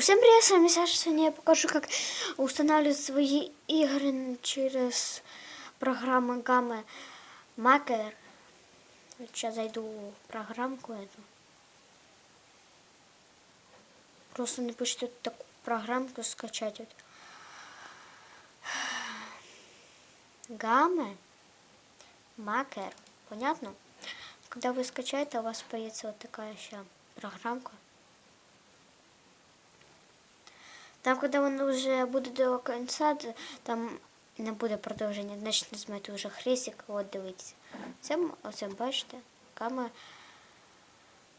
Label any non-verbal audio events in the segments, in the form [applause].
Всем привет, с вами Саша. Сегодня я покажу, как устанавливать свои игры через программу Gamma Maker. Сейчас зайду в программку эту. Просто напишите такую программку скачать. Вот. Gamma Maker. Понятно? Когда вы скачаете, у вас появится вот такая еще программка. Там, коли воно вже буде до кінця, там не буде продовження, значить нажмете вже хрестик, от дивіться. Це, оце бачите, кама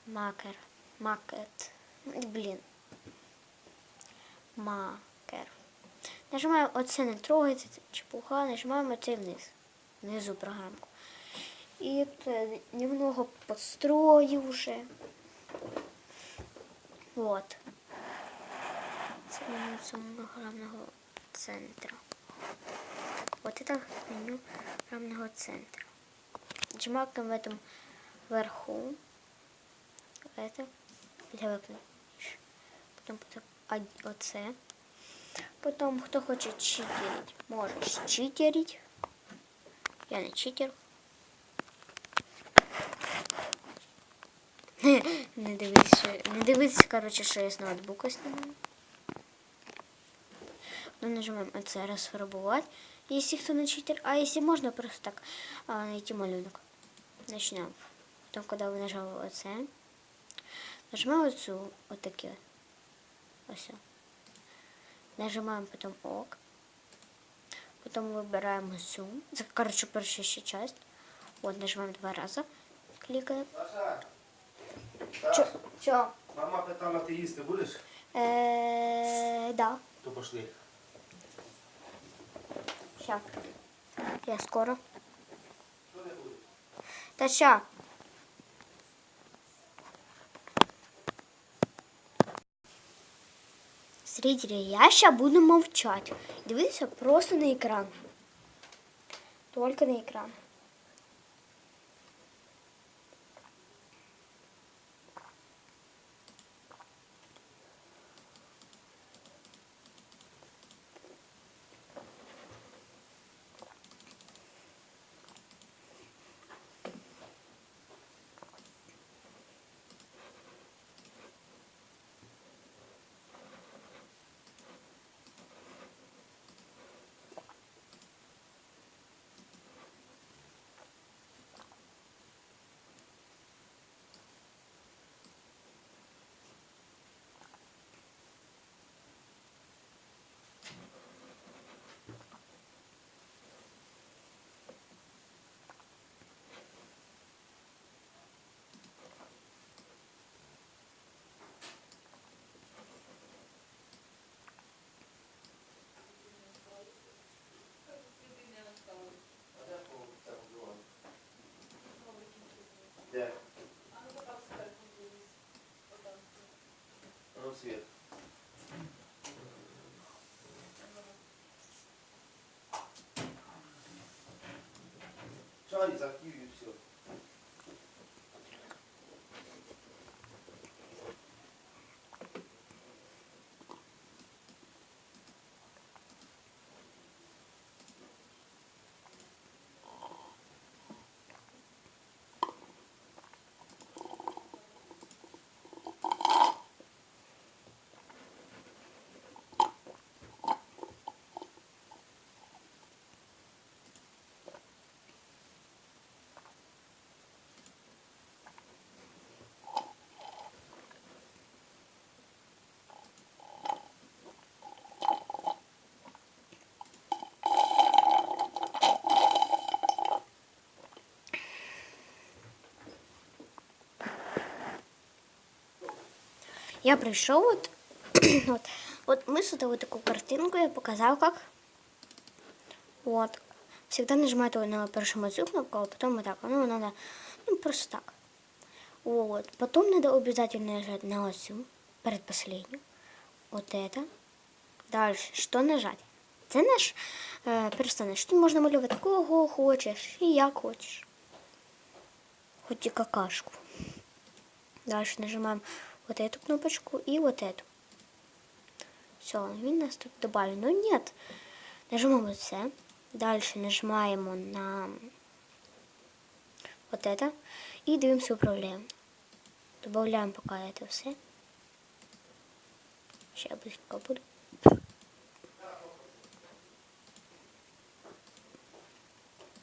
макер. Макет. Блін. Макер. Нажимаємо оце не трогайте, це чепуха, нажимаємо оце вниз. Внизу програмку. І немного подстрою вже. Вот Це меню самого главного центра. Вот это меню главного центра. Нажимаем в этом вверху. Это для выключ. Потом, потом а- оце. Потом, хто хоче читерить, можеш читерить. Я не читер. [laughs] Не дивіться, що- не дивіться, коротше, що я з ноутбука знімаю. Ну, нажимаем это расфарбовать. Если кто не читер, а если можно просто так а, найти малюнок. Начнем. Потом, когда вы нажали оце, нажимаем оцю, вот такие. Ось. Нажимаем потом ок. Потом выбираем цю. Це, короче, перша ще часть. Вот, нажимаем два раза. Кликаем. Саша, Чо? Саш, Чо? мама питала, ти їсти будеш? Е, да. То пошли. Ща. Я скоро. Та ща. Зрителі, я сейчас буду молчать. Дивіться просто на экран. Только на экран. Світ. Чай зап'ю Я прийшов, от, [clears throat] от, от ми создали таку картинку, я показав как. Вот. Всегда нажимаете на першому цю кнопку, а потом вот так. Ну, надо, ну, просто так. Вот. Потом надо обязательно нажать на осю, предпоследнюю. Вот это. Дальше. Що нажать? Це наш е, персонаж. Тут можна малювати кого хочеш і як хочеш. Хоч і какашку. Дальше нажимаем вот эту кнопочку и вот эту. Все, він нас тут добавил. Ну нет. Нажимаем це. Дальше нажимаємо на вот это. І дивимося управляємо. Добавляємо поки это все. Ще близько буду.